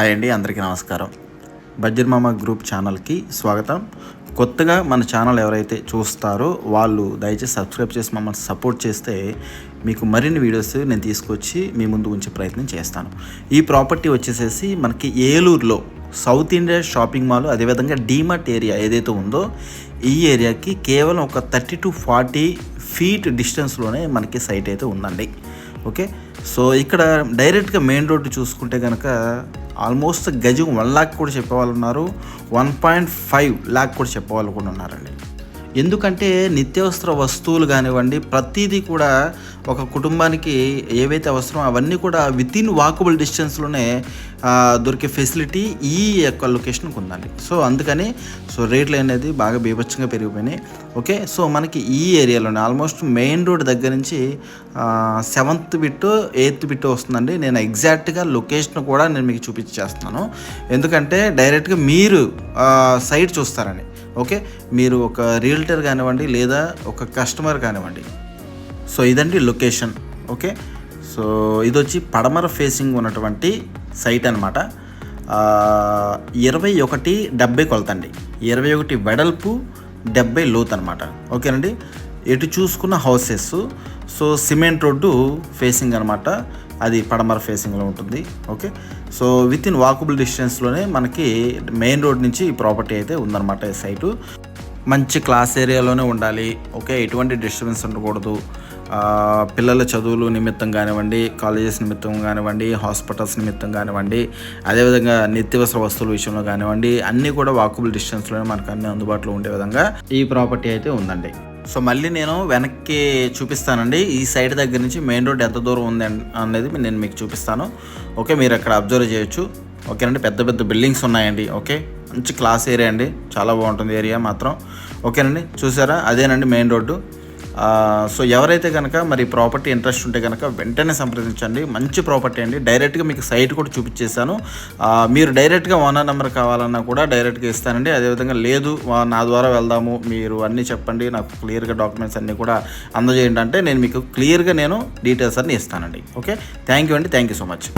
Hi అండి అందరికీ నమస్కారం. బజ్జర్మామ మామ గ్రూప్ ఛానల్కి స్వాగతం. కొత్తగా మన ఛానల్ ఎవరైతే చూస్తారో వాళ్ళు దయచేసి సబ్స్క్రైబ్ చేసి మమ్మల్ని సపోర్ట్ చేస్తే మీకు మరిన్ని వీడియోస్ నేను తీసుకొచ్చి మీ ముందు ఉంచే ప్రయత్నం చేస్తాను. ఈ ప్రాపర్టీ వచ్చేసేసి మనకి ఏలూరులో సౌత్ ఇండియా షాపింగ్ మాల్ అదేవిధంగా డీమార్ట్ ఏరియా ఏదైతే ఉందో ఈ ఏరియాకి కేవలం ఒక థర్టీ టు ఫార్టీ ఫీట్ డిస్టెన్స్లోనే మనకి సైట్ అయితే ఉందండి. ఓకే? సో ఇక్కడ డైరెక్ట్గా మెయిన్ రోడ్డు చూసుకుంటే కనుక ఆల్మోస్ట్ గజం వన్ ల్యాక్ కూడా చెప్పేవాళ్ళు ఉన్నారు. వన్ పాయింట్ ఫైవ్ ల్యాక్ కూడా చెప్పేవాళ్ళు కూడా ఉన్నారండి. ఎందుకంటే నిత్యావసర వస్తువులు కానివ్వండి ప్రతిదీ కూడా ఒక కుటుంబానికి ఏవైతే అవసరమో అవన్నీ కూడా విత్ ఇన్ వాకబుల్ డిస్టెన్స్లోనే దొరికే ఫెసిలిటీ ఈ యొక్క లొకేషన్కి ఉందండి. సో అందుకని సో రేట్లు అనేది బాగా బీభత్సంగా పెరిగిపోయినాయి. ఓకే సో మనకి ఈ ఏరియాలోనే ఆల్మోస్ట్ మెయిన్ రోడ్ దగ్గర నుంచి సెవెంత్ బిట్ ఎయిత్ బిట్ వస్తుందండి. నేను ఎగ్జాక్ట్గా లొకేషన్ కూడా నేను మీకు చూపించేస్తున్నాను. ఎందుకంటే డైరెక్ట్గా మీరు సైట్ చూస్తారని. ఓకే? మీరు ఒక రియల్టర్ కానివ్వండి లేదా ఒక కస్టమర్ కానివ్వండి. సో ఇదండి లొకేషన్. ఓకే? సో ఇది వచ్చి పడమర ఫేసింగ్ ఉన్నటువంటి సైట్ అనమాట ఇరవై ఒకటి డెబ్బై కొలతండి. ఇరవై ఒకటి వెడల్పు డెబ్బై లోత్ అనమాట ఓకేనండి? ఎటు చూసుకున్న houses. So cement road facing అనమాట అది పడమర ఫేసింగ్లో ఉంటుంది. Okay? So with in walkable డిస్టెన్స్లోనే మనకి మెయిన్ రోడ్ నుంచి ఈ ప్రాపర్టీ అయితే ఉందన్నమాట ఈ సైటు. మంచి క్లాస్ ఏరియాలోనే ఉండాలి. ఓకే? ఎటువంటి డిస్టర్బెన్స్ ఉండకూడదు. పిల్లల చదువులు నిమిత్తం కానివ్వండి కాలేజెస్ నిమిత్తం కానివ్వండి హాస్పిటల్స్ నిమిత్తం కానివ్వండి అదేవిధంగా నిత్యవసర వస్తువుల విషయంలో కానివ్వండి అన్నీ కూడా వాకబుల్ డిస్టెన్స్లోనే మనకు అన్ని అందుబాటులో ఉండే విధంగా ఈ ప్రాపర్టీ అయితే ఉందండి. సో మళ్ళీ నేను వెనక్కి చూపిస్తానండి. ఈ సైడ్ దగ్గర నుంచి మెయిన్ రోడ్ ఎంత దూరం ఉంది అనేది నేను మీకు చూపిస్తాను. ఓకే మీరు అక్కడ అబ్జర్వ్ చేయొచ్చు. ఓకేనండి పెద్ద పెద్ద బిల్డింగ్స్ ఉన్నాయండి. ఓకే మంచి క్లాస్ ఏరియా అండి. చాలా బాగుంటుంది ఏరియా మాత్రం. ఓకేనండి చూసారా? అదేనండి మెయిన్ రోడ్డు. సో ఎవరైతే కనుక మరి ప్రాపర్టీ ఇంట్రెస్ట్ ఉంటే కనుక వెంటనే సంప్రదించండి. మంచి ప్రాపర్టీ అండి. డైరెక్ట్గా మీకు సైట్ కూడా చూపించేశాను. మీరు డైరెక్ట్గా ఓనర్ నెంబర్ కావాలన్నా కూడా డైరెక్ట్గా ఇస్తానండి. అదేవిధంగా లేదు నా ద్వారా వెళ్దాము మీరు అన్నీ చెప్పండి నాకు క్లియర్గా డాక్యుమెంట్స్ అన్నీ కూడా అందజేయండి అంటే నేను మీకు క్లియర్గా నేను డీటెయిల్స్ అన్నీ ఇస్తానండి. ఓకే? థ్యాంక్ యూ అండి. Thank you so much.